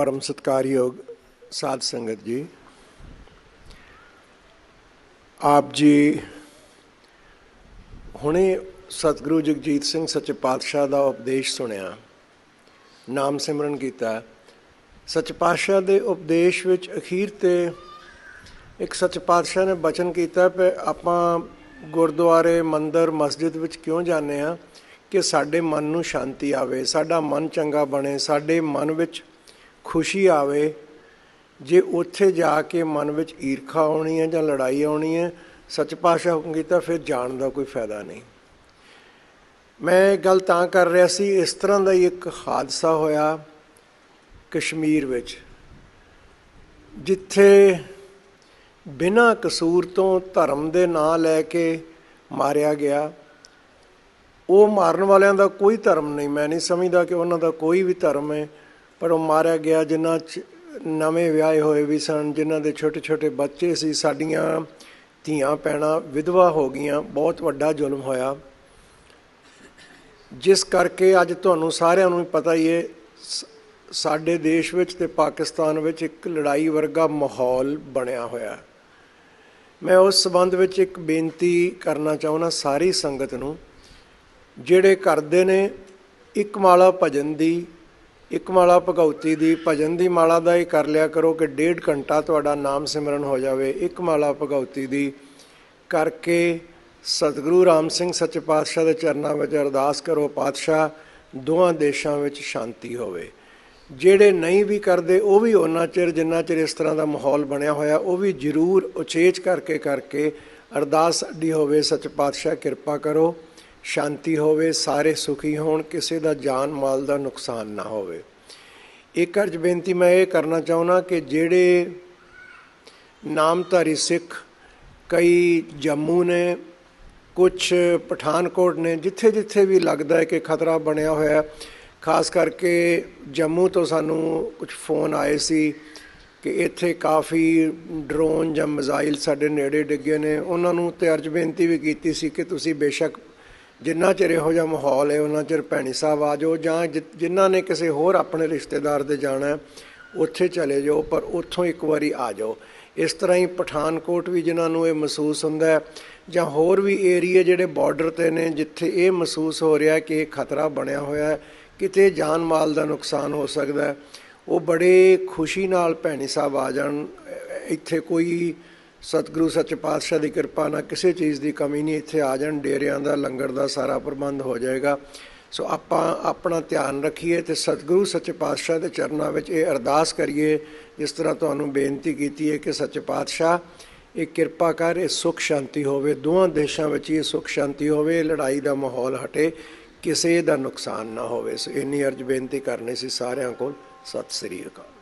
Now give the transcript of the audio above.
ਪਰਮ ਸਤਕਾਰਯੋਗ ਸਾਧ ਸੰਗਤ ਜੀ। ਆਪ ਜੀ ਹੁਣੇ ਸਤਿਗੁਰੂ ਜਗਜੀਤ ਸਿੰਘ ਸੱਚੇ ਪਾਤਸ਼ਾਹ ਦਾ ਉਪਦੇਸ਼ ਸੁਣਿਆ, ਨਾਮ ਸਿਮਰਨ ਕੀਤਾ। ਸੱਚੇ ਪਾਤਸ਼ਾਹ ਦੇ ਉਪਦੇਸ਼ ਵਿੱਚ ਅਖੀਰ ਤੇ ਇੱਕ ਸੱਚੇ ਪਾਤਸ਼ਾਹ ਨੇ ਬਚਨ ਕੀਤਾ ਕਿ ਆਪਾਂ ਗੁਰਦੁਆਰੇ, ਮੰਦਰ, ਮਸਜਿਦ ਵਿੱਚ ਕਿਉਂ ਜਾਂਦੇ ਆ ਕਿ ਸਾਡੇ ਮਨ ਨੂੰ ਸ਼ਾਂਤੀ ਆਵੇ, ਸਾਡਾ ਮਨ ਚੰਗਾ ਬਣੇ, ਸਾਡੇ ਮਨ ਵਿੱਚ ਖੁਸ਼ੀ ਆਵੇ ਜੇ ਉੱਥੇ ਜਾ ਕੇ ਮਨ ਵਿੱਚ ਈਰਖਾ ਆਉਣੀ ਹੈ ਜਾਂ ਲੜਾਈ ਆਉਣੀ ਹੈ, ਸੱਚ ਪਾਤਸ਼ਾਹ ਹੁਕਮ ਕੀਤਾ ਫਿਰ ਜਾਣ ਦਾ ਕੋਈ ਫਾਇਦਾ ਨਹੀਂ। ਮੈਂ ਇਹ ਗੱਲ ਤਾਂ ਕਰ ਰਿਹਾ ਸੀ, ਇਸ ਤਰ੍ਹਾਂ ਦਾ ਹੀ ਇੱਕ ਹਾਦਸਾ ਹੋਇਆ ਕਸ਼ਮੀਰ ਵਿੱਚ, ਜਿੱਥੇ ਬਿਨਾਂ ਕਸੂਰ ਤੋਂ ਧਰਮ ਦੇ ਨਾਂ ਲੈ ਕੇ ਮਾਰਿਆ ਗਿਆ। ਉਹ ਮਾਰਨ ਵਾਲਿਆਂ ਦਾ ਕੋਈ ਧਰਮ ਨਹੀਂ, ਮੈਂ ਨਹੀਂ ਸਮਝਦਾ ਕਿ ਉਹਨਾਂ ਦਾ ਕੋਈ ਵੀ ਧਰਮ ਹੈ। ਪਰ ਉਹ ਮਾਰਿਆ ਗਿਆ, ਜਿਨ੍ਹਾਂ ਚ ਨਵੇਂ ਵਿਆਹੇ ਹੋਏ ਵੀ ਸਨ, ਜਿਨ੍ਹਾਂ ਦੇ ਛੋਟੇ ਛੋਟੇ ਬੱਚੇ ਸੀ, ਸਾਡੀਆਂ ਧੀਆਂ ਪੈਣਾ ਵਿਧਵਾ ਹੋ ਗਈਆਂ, ਬਹੁਤ ਵੱਡਾ ਜ਼ੁਲਮ ਹੋਇਆ। ਜਿਸ ਕਰਕੇ ਅੱਜ ਤੁਹਾਨੂੰ ਸਾਰਿਆਂ ਨੂੰ ਪਤਾ ਹੀ ਹੈ ਸ- ਸਾਡੇ ਦੇਸ਼ ਵਿੱਚ ਤੇ ਪਾਕਿਸਤਾਨ ਵਿੱਚ ਇੱਕ ਲੜਾਈ ਵਰਗਾ ਮਾਹੌਲ ਬਣਿਆ ਹੋਇਆ। ਹੈ ਮੈਂ ਉਸ ਸੰਬੰਧ ਵਿੱਚ ਇੱਕ ਬੇਨਤੀ ਕਰਨਾ ਚਾਹੁੰਦਾ ਸਾਰੀ ਸੰਗਤ ਨੂੰ, ਜਿਹੜੇ ਕਰਦੇ ਨੇ ਇੱਕ ਮਾਲਾ ਭਜਨ ਦੀ ਇੱਕ ਮਾਲਾ ਭਗਉਤੀ ਦੀ, ਭਜਨ ਦੀ ਮਾਲਾ ਦਾ ਹੀ ਕਰ ਲਿਆ ਕਰੋ ਕਿ ਡੇਢ ਘੰਟਾ ਤੁਹਾਡਾ ਨਾਮ ਸਿਮਰਨ ਹੋ ਜਾਵੇ। ਇੱਕ ਮਾਲਾ ਭਗਉਤੀ ਦੀ ਕਰਕੇ ਸਤਿਗੁਰੂ ਰਾਮ ਸਿੰਘ ਸੱਚੇ ਪਾਤਸ਼ਾਹ ਦੇ ਚਰਨਾਂ ਵਿੱਚ ਅਰਦਾਸ ਕਰੋ, ਪਾਤਸ਼ਾਹ, ਦੋਹਾਂ ਦੇਸ਼ਾਂ ਵਿੱਚ ਸ਼ਾਂਤੀ ਹੋਵੇ। ਜਿਹੜੇ ਨਹੀਂ ਵੀ ਕਰਦੇ, ਉਹ ਵੀ ਉਹਨਾਂ ਚਿਰ, ਜਿੰਨਾ ਚਿਰ ਇਸ ਤਰ੍ਹਾਂ ਦਾ ਮਾਹੌਲ ਬਣਿਆ ਹੋਇਆ, ਉਹ ਵੀ ਜ਼ਰੂਰ ਉਚੇਚ ਕਰਕੇ ਕਰਕੇ ਅਰਦਾਸ ਅੱਡੀ ਹੋਵੇ। ਸੱਚ ਪਾਤਸ਼ਾਹ, ਕਿਰਪਾ ਕਰੋ। ਸ਼ਾਂਤੀ ਹੋਵੇ, ਸਾਰੇ ਸੁਖੀ ਹੋਣ, ਕਿਸੇ ਦਾ ਜਾਨ ਮਾਲ ਦਾ ਨੁਕਸਾਨ ਨਾ ਹੋਵੇ। ਇੱਕ ਅਰਜ ਬੇਨਤੀ ਮੈਂ ਇਹ ਕਰਨਾ ਚਾਹੁੰਦਾ ਕਿ ਜਿਹੜੇ ਨਾਮਧਾਰੀ ਸਿੱਖ, ਕਈ ਜੰਮੂ ਨੇ ਕੁਝ ਪਠਾਨਕੋਟ ਨੇ ਜਿੱਥੇ ਜਿੱਥੇ ਵੀ ਲੱਗਦਾ ਹੈ ਕਿ ਖਤਰਾ ਬਣਿਆ ਹੋਇਆ ਖਾਸ ਕਰਕੇ ਜੰਮੂ ਤੋਂ ਸਾਨੂੰ ਕੁਝ ਫੋਨ ਆਏ ਸੀ ਕਿ ਇੱਥੇ ਕਾਫੀ ਡਰੋਨ ਜਾਂ ਮਿਜ਼ਾਈਲ ਸਾਡੇ ਨੇੜੇ ਡਿੱਗੇ ਨੇ। ਉਹਨਾਂ ਨੂੰ ਤੇ ਅਰਜ ਬੇਨਤੀ ਵੀ ਕੀਤੀ ਸੀ ਕਿ ਤੁਸੀਂ ਬੇਸ਼ੱਕ ਜਿੰਨਾ ਚਿਰ ਇਹੋ ਜਿਹਾ ਮਾਹੌਲ ਹੈ, ਉਹਨਾਂ ਚਿਰ ਭੈਣੀ ਸਾਹਿਬ ਆ ਜਾਓ ਜਾਂ ਜਿ- ਜਿਨ੍ਹਾਂ ਨੇ ਕਿਸੇ ਹੋਰ ਆਪਣੇ ਰਿਸ਼ਤੇਦਾਰ ਦੇ ਜਾਣਾ ਉੱਥੇ ਚਲੇ ਜਾਓ, ਪਰ ਉੱਥੋਂ ਇੱਕ ਵਾਰੀ ਆ ਜਾਓ। ਇਸ ਤਰ੍ਹਾਂ ਹੀ ਪਠਾਨਕੋਟ ਵੀ ਜਿਨ੍ਹਾਂ ਨੂੰ ਇਹ ਮਹਿਸੂਸ ਹੁੰਦਾ ਜਾਂ ਹੋਰ ਵੀ ਏਰੀਆ ਜਿਹੜੇ ਬਾਰਡਰ ਤੇ ਨੇ, ਜਿੱਥੇ ਇਹ ਮਹਿਸੂਸ ਹੋ ਰਿਹਾ ਕਿ ਇਹ ਖਤਰਾ ਬਣਿਆ ਹੋਇਆ ਹੈ, ਕਿਤੇ ਜਾਨ ਮਾਲ ਦਾ ਨੁਕਸਾਨ ਹੋ ਸਕਦਾ ਉਹ ਬੜੇ ਖੁਸ਼ੀ ਨਾਲ ਭੈਣੀ ਸਾਹਿਬ ਆ ਜਾਣ, ਇੱਥੇ ਕੋਈ ਸਤਿਗੁਰੂ ਸੱਚੇ ਪਾਤਸ਼ਾਹ ਦੀ ਕਿਰਪਾ ਨਾਲ ਕਿਸੇ ਚੀਜ਼ ਦੀ ਕਮੀ ਨਹੀਂ, ਇੱਥੇ ਆ ਜਾਣ, ਡੇਰਿਆਂ ਦਾ, ਲੰਗਰ ਦਾ ਸਾਰਾ ਪ੍ਰਬੰਧ ਹੋ ਜਾਏਗਾ। ਸੋ ਆਪਾਂ ਆਪਣਾ ਧਿਆਨ ਰੱਖੀਏ ਤੇ ਸਤਿਗੁਰੂ ਸੱਚੇ ਪਾਤਸ਼ਾਹ ਦੇ ਚਰਨਾਂ ਵਿੱਚ ਇਹ ਅਰਦਾਸ ਕਰੀਏ, ਜਿਸ ਤਰ੍ਹਾਂ ਤੁਹਾਨੂੰ ਬੇਨਤੀ ਕੀਤੀ ਹੈ ਕਿ ਸੱਚੇ ਪਾਤਸ਼ਾਹ, ਇਹ ਕਿਰਪਾ ਕਰ, ਇਹ ਸੁਖ ਸ਼ਾਂਤੀ ਹੋਵੇ ਦੋਹਾਂ ਦੇਸ਼ਾਂ ਵਿੱਚ ਇਹ ਸੁਖ ਸ਼ਾਂਤੀ ਹੋਵੇ ਲੜਾਈ ਦਾ ਮਾਹੌਲ ਹਟੇ, ਕਿਸੇ ਦਾ ਨੁਕਸਾਨ ਨਾ ਹੋਵੇ। ਸੋ ਇੰਨੀ ਅਰਜ ਬੇਨਤੀ ਕਰਨੀ ਸੀ ਸਾਰਿਆਂ ਕੋਲ। ਸਤਿ ਸ੍ਰੀ ਅਕਾਲ।